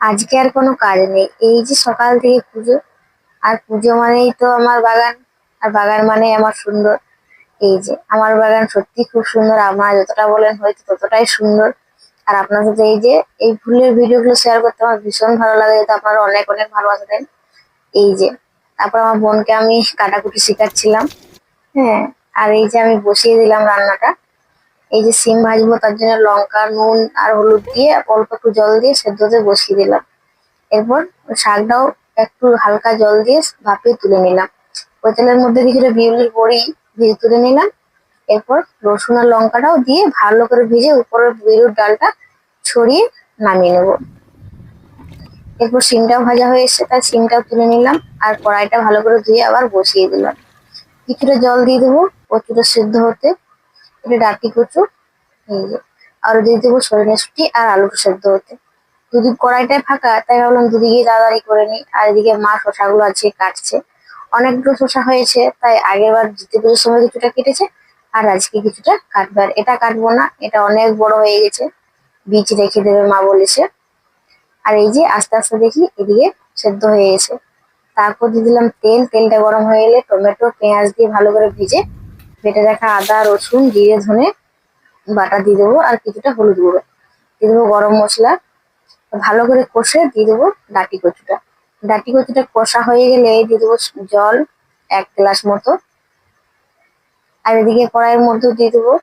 আজকে আর কোনো কাজ নেই। এই যে সকাল থেকে পুজো, আর পুজো মানেই তো আমার বাগান, আর বাগান মানে আমার সুন্দর। এই যে আমার বাগান সত্যি খুব সুন্দর, আপনারা যতটা বলেন হয়তো ততটাই সুন্দর। আর আপনার সাথে এই যে, এই ফুলের ভিডিওগুলো শেয়ার করতে আমার ভীষণ ভালো লাগে যাতে আপনারা অনেক অনেক ভালোবাসা দেন এই যে, তারপর আমার বোনকে আমি কাটাকুটি শেখাচ্ছিলাম। হ্যাঁ আর এই যে আমি বসিয়ে দিলাম রান্নাটা। এই যে সিম ভাজবো তার জন্য লঙ্কা, নুন আর হলুদ দিয়ে অল্প একটু জল দিয়ে সেদ্ধতে বসিয়ে দিলাম। এরপর শাকটাও একটু হালকা জল দিয়ে ভাপিয়ে তুলে নিলাম। ওই তেলের মধ্যে কিছুটা বিউলির বড়ি ভেজে তুলে নিলাম। এরপর রসুন আর লঙ্কাটাও দিয়ে ভালো করে ভেজে উপরের বিউলির ডালটা ছড়িয়ে নামিয়ে নেব। এরপর সিমটাও ভাজা হয়ে এসেছে, তাই সিমটাও তুলে নিলাম আর কড়াইটা ভালো করে ধুয়ে আবার বসিয়ে দিলাম। কিছুটা জল দিয়ে দেবো কচুটা সিদ্ধ হতে এটা ডাটি কচু এই যে আর দিয়ে দেবো, সজনে শুটি আর আলুটা সেদ্ধ হতে। দুদিক কড়াইটাই ফাঁকা, তাই ভাবলাম দুদিকে তাড়াতাড়ি করে নিই। আর এদিকে মা শশাগুলো আছে, কাটছে। অনেকগুলো শশা হয়েছে, তাই আগের বার জিতে পুজোর সময় কিছুটা কেটেছে, আর আজকে কিছুটা কাটবে আর এটা কাটবো না, এটা অনেক বড় হয়ে গেছে। বীজ রেখে দেবে মা বলেছে। আর এই যে আস্তে আস্তে দেখি, এদিকে সেদ্ধ হয়ে গেছে। তারপর দিয়ে দিলাম তেল। তেলটা গরম হয়ে গেলে টমেটো, পেঁয়াজ দিয়ে ভালো করে ভেজে বেটে রাখা আদা, রসুন, জিরে, ধনে বাটা দিয়ে দেবো, আর কিছুটা হলুদ গুঁড়ো। দিয়ে দেবো গরম মশলা। ভালো করে কষে দিয়ে দেবো ডাটি কচুটা। ডাটি কচুটা কষা হয়ে গেলে দিয়ে দেবো জল এক গ্লাস মতো। আর এদিকে কড়াইয়ের মধ্যে দিয়ে দেবো